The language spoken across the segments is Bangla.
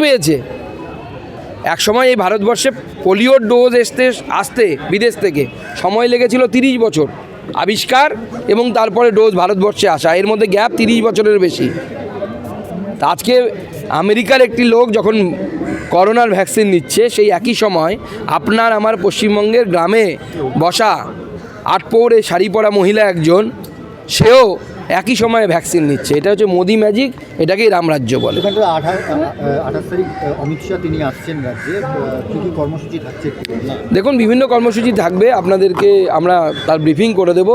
পেয়েছে। এক সময় এই ভারতবর্ষে পোলিওর ডোজ আসতে আসতে বিদেশ থেকে। সময় লেগেছিল তিরিশ বছর। আবিষ্কার এবং তারপরে ডোজ ভারতবর্ষে আসা। এর মধ্যে গ্যাপ তিরিশ বছরের বেশি। আজকে আমেরিকার একটি লোক যখন করোনার ভ্যাকসিন নিচ্ছে, সেই একই সময় আপনার আমার পশ্চিমবঙ্গের গ্রামে বসা আটপৌরে শাড়ি পরা মহিলা একজন, সেও একই সময়ে ভ্যাকসিন নিচ্ছে। এটা হচ্ছে মোদি ম্যাজিক এটাকেই রামরাজ্য বলে। আঠাশ তারিখ আহ, অমিত শাহ তিনি আসছেন রাজ্যে। কী কী কর্মসূচি থাকছে দেখুন বিভিন্ন কর্মসূচি থাকবে। আপনাদেরকে আমরা তার ব্রিফিং করে দেব।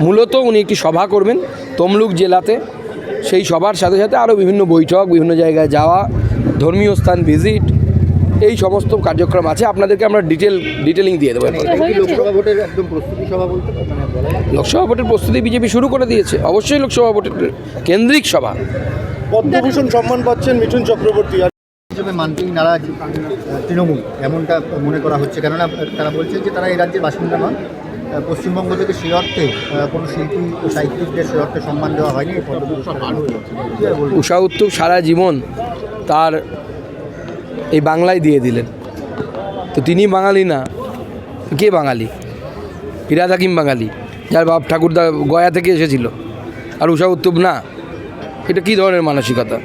মূলত উনি একটি সভা করবেন তমলুক জেলাতে। সেই সভার সাথে সাথে আরও বিভিন্ন বৈঠক বিভিন্ন জায়গায় যাওয়া ধর্মীয় স্থান ভিজিট এই সমস্ত কার্যক্রম আছে আপনাদেরকে আমরা ডিটেল ডিটেলিং দিয়ে দেবো। লোকসভা ভোটের একদম প্রস্তুতি সভা বলতে? মানে? লোকসভা ভোটের প্রস্তুতি বিজেপি শুরু করে দিয়েছে অবশ্যই লোকসভা ভোটের কেন্দ্রিক সভা পদ্মভূষণ সম্মান পাচ্ছেন মিঠুন চক্রবর্তী হিসেবে মানতেই নারাজ তৃণমূল এমনটা মনে করা হচ্ছে কেননা তারা বলছে যে তারা এই রাজ্যের বাসিন্দা নন পশ্চিমবঙ্গ থেকে সে অর্থে কোনো শিল্পী সাহিত্যিকদের সে অর্থে সম্মান দেওয়া হয়নি? উষা উত্তুপ সারা জীবন তার এই বাংলায় দিয়ে দিলেন। তো তিনি বাঙালি না? কে বাঙালি? ফিরাজ হাকিম বাঙালি? যার বাপ ঠাকুরদা গয়া থেকে এসেছিল। আর উষা উত্তুব না? এটা কি ধরনের মানসিকতা?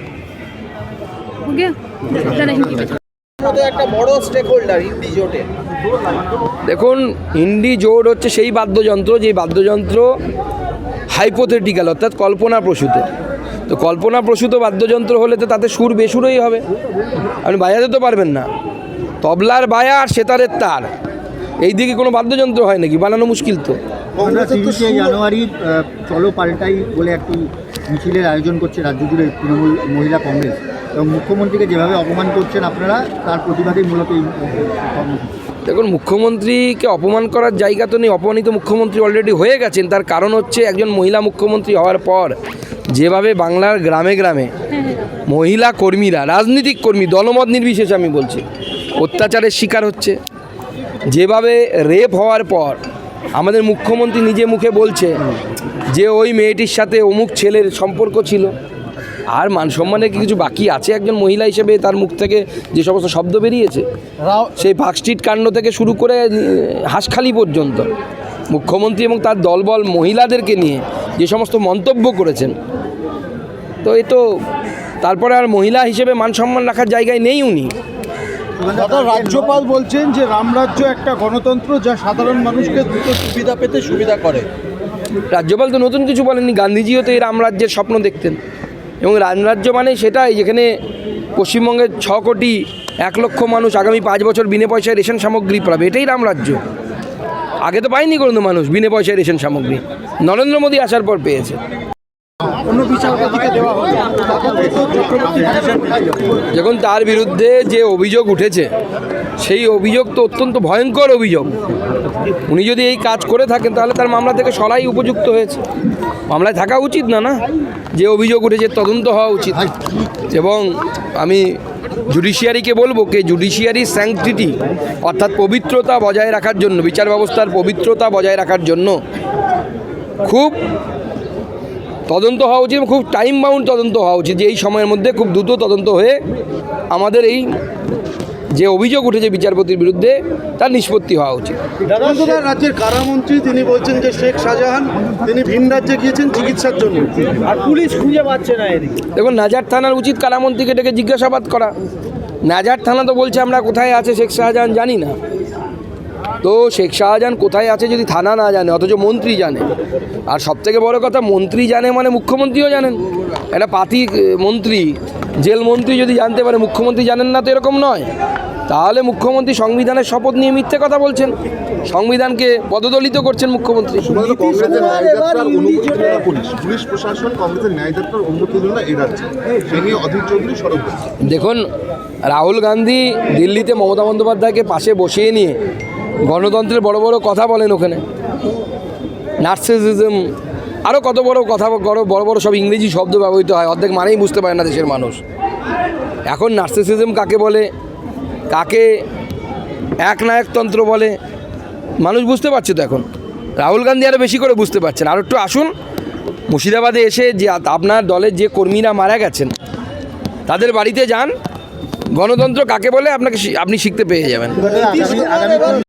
দেখুন হিন্দি জোট হচ্ছে সেই বাদ্যযন্ত্র যে বাদ্যযন্ত্র হাইপোথেটিক্যাল অর্থাৎ কল্পনা প্রসূত। তো কল্পনা প্রসূত বাদ্যযন্ত্র হলে তো তাতে সুর বেসুরই হবে। আপনি বাজাতে তো পারবেন না। তবলার বায়া আর সেতারের তার। এই দিকে কোনো বাদ্যযন্ত্র হয় নাকি? বানানো মুশকিল তো। জানুয়ারি চলো পাল্টাই বলে একটি মিছিলের আয়োজন করছে রাজ্য জুড়ে তৃণমূল মহিলা কংগ্রেস। এবং মুখ্যমন্ত্রীকে যেভাবে অপমান করছেন আপনারা, তার প্রতিবাদেই মূলত এই দেখুন, মুখ্যমন্ত্রীকে অপমান করার জায়গা তো নেই, অপমানিত মুখ্যমন্ত্রী অলরেডি হয়ে গেছেন। তার কারণ হচ্ছে একজন মহিলা মুখ্যমন্ত্রী হওয়ার পর যেভাবে বাংলার গ্রামে গ্রামে মহিলা কর্মীরা, রাজনৈতিক কর্মী, দলমত নির্বিশেষে আমি বলছি, অত্যাচারের শিকার হচ্ছে। যেভাবে রেপ হওয়ার পর আমাদের মুখ্যমন্ত্রী নিজে মুখে বলছে যে ওই মেয়েটির সাথে অমুক ছেলের সম্পর্ক ছিল। আর মান সম্মানের কি কিছু বাকি আছে একজন মহিলা হিসেবে তার মুখ থেকে যে সমস্ত শব্দ বেরিয়েছে? সেই পার্কস্ট্রিট কাণ্ড থেকে শুরু করে হাঁসখালি পর্যন্ত। মুখ্যমন্ত্রী এবং তার দলবল মহিলাদেরকে নিয়ে যে সমস্ত মন্তব্য করেছেন। তো এ তো তারপরে আর মহিলা হিসেবে মান সম্মান রাখার জায়গায় নেই উনি। রাজ্যপাল বলছেন যে রামরাজ্য একটা গণতন্ত্র যা সাধারণ মানুষকে দ্রুত সুবিধা পেতে সুবিধা করে। রাজ্যপাল তো নতুন কিছু বলেননি গান্ধীজিও তো এই রামরাজ্যের স্বপ্ন দেখতেন। এবং রামরাজ্য মানে সেটাই যেখানে পশ্চিমবঙ্গের ছ কোটি এক লক্ষ মানুষ আগামী পাঁচ বছর বিনে পয়সায় রেশন সামগ্রী পাবে। এটাই রামরাজ্য। আগে তো পায়নি কোনো মানুষ বিনে পয়সায় রেশন সামগ্রী। নরেন্দ্র মোদী আসার পর পেয়েছে। যখন তার বিরুদ্ধে যে অভিযোগ উঠেছে সেই অভিযোগ তো অত্যন্ত ভয়ঙ্কর অভিযোগ। উনি যদি এই কাজ করে থাকেন, তাহলে তার মামলা থেকে সরাই উপযুক্ত হয়েছে। মামলায় থাকা উচিত না না? যে অভিযোগ উঠেছে, তদন্ত হওয়া উচিত। এবং আমি জুডিশিয়ারিকে বলব যে জুডিশিয়ারি স্যাংটিটি, অর্থাৎ পবিত্রতা বজায় রাখার জন্য, বিচার ব্যবস্থার পবিত্রতা বজায় রাখার জন্য খুব তদন্ত হওয়া উচিত খুব টাইম বাউন্ড তদন্ত হওয়া উচিত যে এই সময়ের মধ্যে খুব দ্রুত তদন্ত হয়ে আমাদের এই যে অভিযোগ উঠেছে বিচারপতির বিরুদ্ধে তার নিষ্পত্তি হওয়া উচিত। রাজ্যের কারামন্ত্রী তিনি বলছেন যে শেখ শাহজাহান তিনি ভিন রাজ্যে গিয়েছেন চিকিৎসার জন্য। আর পুলিশ খুঁজে পাচ্ছে না এদিকে। দেখুন নাজার থানার উচিত কারামন্ত্রীকে ডেকে জিজ্ঞাসাবাদ করা। নাজার থানা তো বলছে আমরা কোথায় আছে শেখ শাহজাহান জানি না। তো শেখ শাহজাহান কোথায় আছে যদি থানা না জানে অথচ মন্ত্রী জানে। আর সবথেকে বড় কথা মন্ত্রী জানে মানে মুখ্যমন্ত্রীও জানেন। একটা পাতি মন্ত্রী জেল মন্ত্রী যদি জানতে পারে মুখ্যমন্ত্রী জানেন না তো এরকম নয়। তাহলে মুখ্যমন্ত্রী সংবিধানের শপথ নিয়ে মিথ্যে কথা বলছেন। সংবিধানকে পদদলিত করছেন মুখ্যমন্ত্রী। দেখুন রাহুল গান্ধী দিল্লিতে মমতা বন্দ্যোপাধ্যায়কে পাশে বসিয়ে নিয়ে গণতন্ত্রের বড় বড় কথা বলেন ওখানে। নার্সিসিজম আরও কত বড় কথা, বড় বড় বড় সব ইংরেজি শব্দ ব্যবহৃত হয়, অর্ধেক মানেই বুঝতে পারে না দেশের মানুষ। এখন নার্সিসিজম কাকে বলে? কাকে এক নায়কতন্ত্র বলে? মানুষ বুঝতে পারছে তো এখন। রাহুল গান্ধী আরও বেশি করে বুঝতে পারছেন। আর একটু আসুন, মুর্শিদাবাদে এসে যে আপনার দলের যে কর্মীরা মারা গেছেন, তাদের বাড়িতে যান। গণতন্ত্র কাকে বলে? আপনাকে আপনি শিখতে পেয়ে যাবেন।